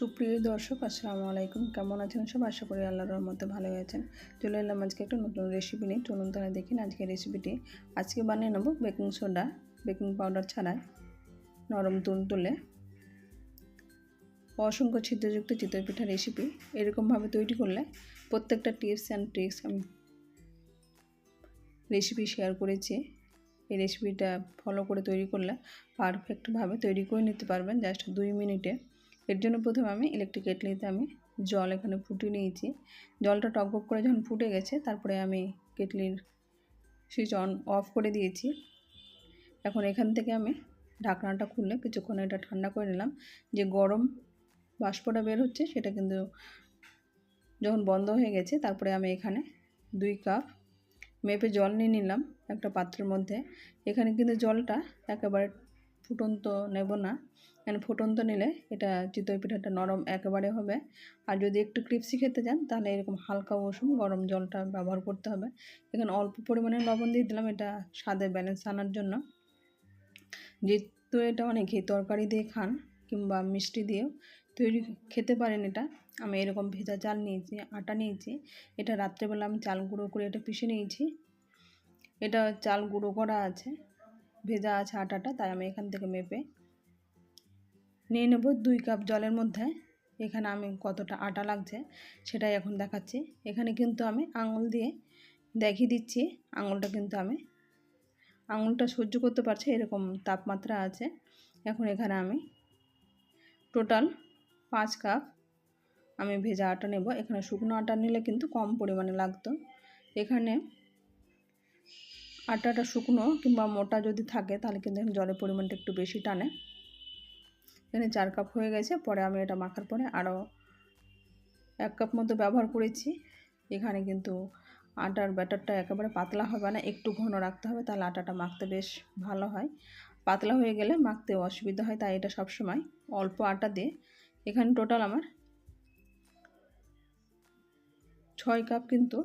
সুপ্রিয় দর্শক, আসসালামু আলাইকুম। কেমন আছেন সব? আশা করি আল্লাহর রহমতে ভালো আছেন। চলে এলাম আজকে একটা নতুন রেসিপি নিয়ে। চলুন তাহলে দেখেন আজকে রেসিপিটি আজকে বানিয়ে নেব বেকিং সোডা বেকিং পাউডার ছাড়াই নরম তুল তুলে। অসংখ্য ছিদ্রযুক্ত চিতই পিঠা রেসিপি এরকমভাবে তৈরি করলে প্রত্যেকটা টিপস অ্যান্ড ট্রিক্স আমি রেসিপি শেয়ার করেছি। এই রেসিপিটা ফলো করে তৈরি করলে পারফেক্টভাবে তৈরি করে নিতে পারবেন। জাস্ট দুই মিনিটে। এর জন্য প্রথমে আমি ইলেকট্রিক কেটলিতে আমি জল এখানে ফুটিয়ে নিয়েছি। জলটা টকবক করে যখন ফুটে গেছে, তারপরে আমি কেটলির সুইচ অন অফ করে দিয়েছি। এখন এখান থেকে আমি ঢাকনাটা খুললে কিছুক্ষণ এটা ঠান্ডা করে নিলাম। যে গরম বাষ্পটা বের হচ্ছে, সেটা কিন্তু যখন বন্ধ হয়ে গেছে, তারপরে আমি এখানে দুই কাপ মেপে জল নিয়ে নিলাম একটা পাত্রের মধ্যে। এখানে কিন্তু জলটা একেবারে ফুটন্ত নেব না। এখানে ফুটন্ত নিলে এটা চিতই পিঠাটা নরম একেবারে হবে। আর যদি একটু ক্রিপসি খেতে চান, তাহলে এরকম হালকা উষুম গরম জলটা ব্যবহার করতে হবে। এখানে অল্প পরিমাণে লবণ দিয়ে দিলাম, এটা স্বাদে ব্যালেন্স আনার জন্য। যেহেতু এটা অনেকেই তরকারি দিয়ে খান কিংবা মিষ্টি দিয়েও তৈরি খেতে পারেন এটা, আমি এরকম ভেজা চাল নিয়েছি, আটা নিয়েছি। এটা রাত্রেবেলা আমি চাল গুঁড়ো করে এটা পিষে নিয়েছি। এটা চাল গুঁড়ো করা আছে। ভেজা আছে আটাটা, তাই আমি এখান থেকে মেপে নিয়ে নেব দুই কাপ জলের মধ্যে। এখানে আমি কতটা আটা লাগছে সেটাই এখন দেখাচ্ছি। এখানে কিন্তু আমি আঙুল দিয়ে দেখিয়ে দিচ্ছি, আঙুলটা কিন্তু আমি, আঙুলটা সহ্য করতে পারছে এরকম তাপমাত্রা আছে। এখন এখানে আমি টোটাল পাঁচ কাপ আমি ভেজা আটা নেব। এখানে শুকনো আটা নিলে কিন্তু কম পরিমাণে লাগতো। এখানে আটাটা শুকনো কিংবা মোটা যদি থাকে, তাহলে কিন্তু জলের পরিমাণটা একটু বেশি টানে। এখানে চার কাপ হয়ে গেছে, পরে আমি এটা মাখার পরে আরও এক কাপ মতো ব্যবহার করেছি। এখানে কিন্তু আটার ব্যাটারটা একেবারে পাতলা হবে না, একটু ঘন রাখতে হবে, তাহলে আটাটা মাখতে বেশ ভালো হয়। পাতলা হয়ে গেলে মাখতে অসুবিধা হয়, তাই এটা সবসময় অল্প আটা দিয়ে। এখানে টোটাল আমার ছয় কাপ কিন্তু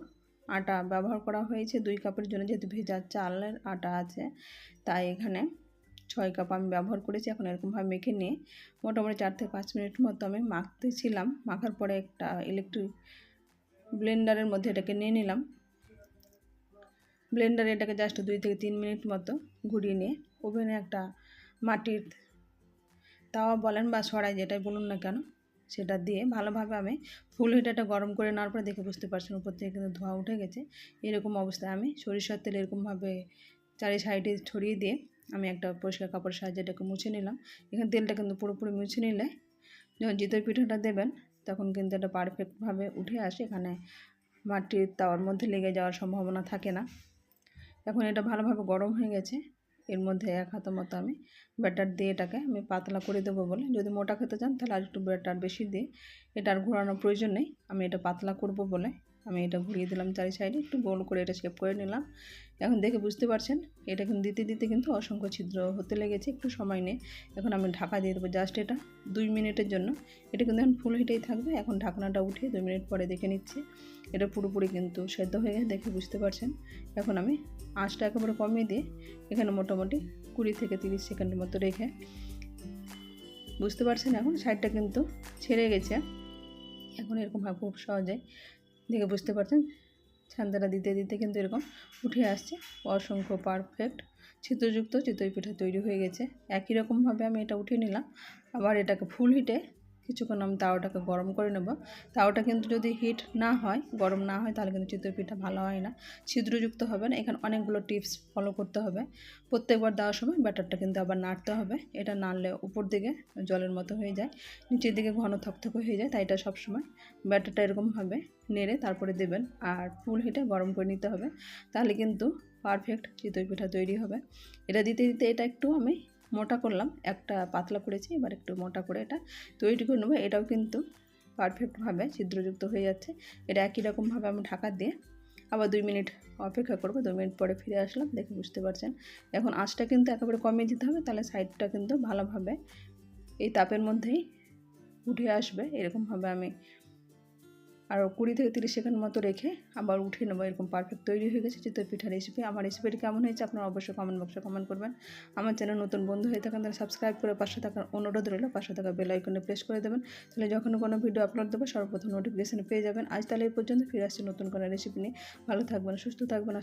আটা ব্যবহার করা হয়েছে দুই কাপের জন্য, যেহেতু ভেজা চালের আটা আছে, তাই এখানে ছয় কাপ আমি ব্যবহার করেছি। এখন এরকমভাবে মেখে নিয়ে মোটামুটি চার থেকে পাঁচ মিনিট মতো আমি মাখতেছিলাম। মাখার পরে একটা ইলেকট্রিক ব্লেন্ডারের মধ্যে এটাকে নিয়ে নিলাম। ব্লেন্ডারে এটাকে জাস্ট দুই থেকে তিন মিনিট মতো ঘুরিয়ে নিয়ে ওভেনে একটা মাটির তাওয়া বলেন বা সরাই যেটাই বলুন না কেন সেটা দিয়ে ভালোভাবে আমি ফুল হিটাটা গরম করে নেওয়ার পরে দেখে বুঝতে পারছেন, উপর থেকে কিন্তু ধোঁয়া উঠে গেছে। এরকম অবস্থায় আমি সরিষার তেল এরকমভাবে চারি সাইডে ছড়িয়ে দিয়ে আমি একটা পরিষ্কার কাপড়ের সাহায্যে এটাকে মুছে নিলাম। এখানে তেলটা কিন্তু পুরোপুরি মুছে নিলে যখন জিতই পিঠাটা দেবেন, তখন কিন্তু এটা পারফেক্টভাবে উঠে আসে। এখানে মাটির তাওয়ার মধ্যে লেগে যাওয়ার সম্ভাবনা থাকে না। এখন এটা ভালোভাবে গরম হয়ে গেছে। এর মধ্যে এক হাতের মতো আমি ব্যাটার দিয়ে এটাকে আমি পাতলা করে দেবো বলে। যদি মোটা খেতে চান তাহলে আর একটু ব্যাটার বেশি দিয়ে, এটা আর ঘোরানোর প্রয়োজন নেই। আমি এটা পাতলা করব বলে আমি এটা ঘুরিয়ে দিলাম চারি সাইডে, একটু গোল করে এটা শেপ করে নিলাম। এখন দেখে বুঝতে পারছেন, এটা কিন্তু দিতে দিতে কিন্তু অসংখ্য ছিদ্র হতে লেগেছে, একটু সময় নিয়ে এখন আমি ঢাকা দিয়ে দেবো জাস্ট এটা, দুই মিনিটের জন্য। এটা কিন্তু এখন ফুল হিটেই থাকবে, এখন ঢাকনাটা উঠে দুই মিনিট পরে দেখে নিচ্ছি। এটা পুরোপুরি কিন্তু সেদ্ধ হয়ে গেছে, দেখে বুঝতে পারছেন। এখন আমি আঁচটা একেবারে কমিয়ে দিয়ে এখানে মোটামুটি কুড়ি থেকে তিরিশ সেকেন্ডের মতো রেখে বুঝতে পারছেন এখন? সাইডটা কিন্তু ছেড়ে গেছে। এখন এরকম হয় খুব সহজে দেখে বুঝতে পারছেন? ছান্দাটা দিতে দিতে কিন্তু এরকম উঠে আসছে। অসংখ্য পারফেক্ট ছিদ্রযুক্ত চিতই পিঠা তৈরি হয়ে গেছে। একই রকমভাবে আমি এটা উঠিয়ে নিলাম। আবার এটাকে ফুল হিটে কিছুক্ষণ আমি তাওয়াটাকে গরম করে নেব। তাওয়াটা কিন্তু যদি হিট না হয়, গরম না হয়, তাহলে কিন্তু চিতই পিঠা ভালো হয় না। ছিদ্রযুক্ত হবে না, এখানে অনেকগুলো টিপস ফলো করতে হবে। প্রত্যেকবার দেওয়ার সময় ব্যাটারটা কিন্তু আবার নাড়তে হবে। এটা নাড়লে উপর দিকে জলের মতো হয়ে যায়, নিচের দিকে ঘন থকথকে হয়ে যায়, তাই এটা সবসময় ব্যাটারটা এরকমভাবে নেড়ে তারপরে দেবেন। আর ফুল হিটে গরম করে নিতে হবে, তাহলে কিন্তু পারফেক্ট চিতই পিঠা তৈরি হবে। এটা দিতে দিতে এটা একটু আমি মোটা করলাম, একটা পাতলা করেছি, এবার একটু মোটা করে এটা তৈরি করে নেব। এটাও কিন্তু পারফেক্টভাবে ছিদ্রযুক্ত হয়ে যাচ্ছে। এটা একই রকমভাবে আমি ঢাকা দিয়ে আবার দুই মিনিট অপেক্ষা করব, দুই মিনিট পরে ফিরে আসলাম, দেখে বুঝতে পারছেন। এখন আঁচটা কিন্তু একেবারে কমিয়ে দিতে হবে, তাহলে সাইডটা কিন্তু ভালোভাবে এই তাপের মধ্যেই উঠে আসবে। এরকমভাবে আমি আর কুড়ি থেকে তিরিশ সেকেন্ড মতো রেখে আবার উঠে নেব। এরকম পারফেক্ট তৈরি হয়ে গেছে চিতই পিঠা রেসিপি আমার রেসিপিটি কেমন হয়েছে আপনারা অবশ্যই কমেন্ট বক্সে কমেন্ট করবেন। আমার চ্যানেল নতুন বন্ধু হয়ে থাকেন তাহলে সাবস্ক্রাইব করে পাশে থাকার অনুরোধ রইল। পাশে থাকা বেল আইকনে প্রেস করে দেবেন। তাহলে যখন কোনো ভিডিও আপলোড দেবো, সর্বপ্রথম নোটিফিকেশান পেয়ে যাবেন। আজ তাহলে এই পর্যন্ত। ফিরে আসছি নতুন কোনো রেসিপি নিয়ে। ভালো থাকবেন, সুস্থ থাকবেন।